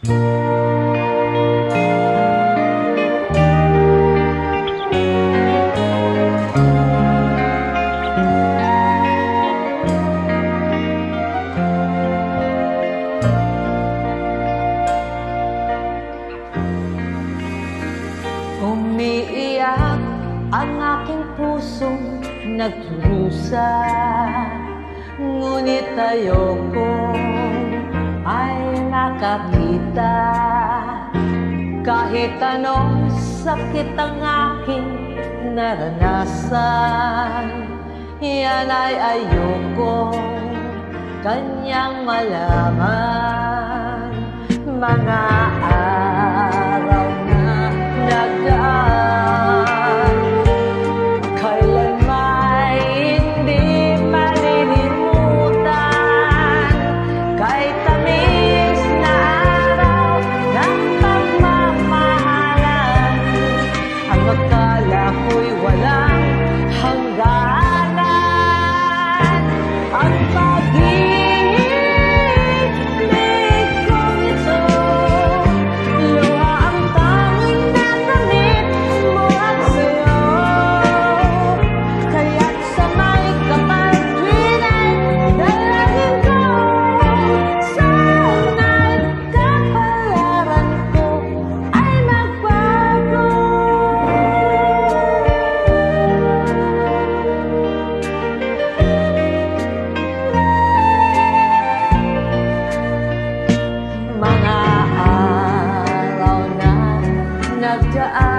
Umiiyak ang aking pusong nagrusa Ngunit ayoko makakita Kahit anong sakit ang aking naranasan Yan ay ayokong kanyang malaman. tidak ada.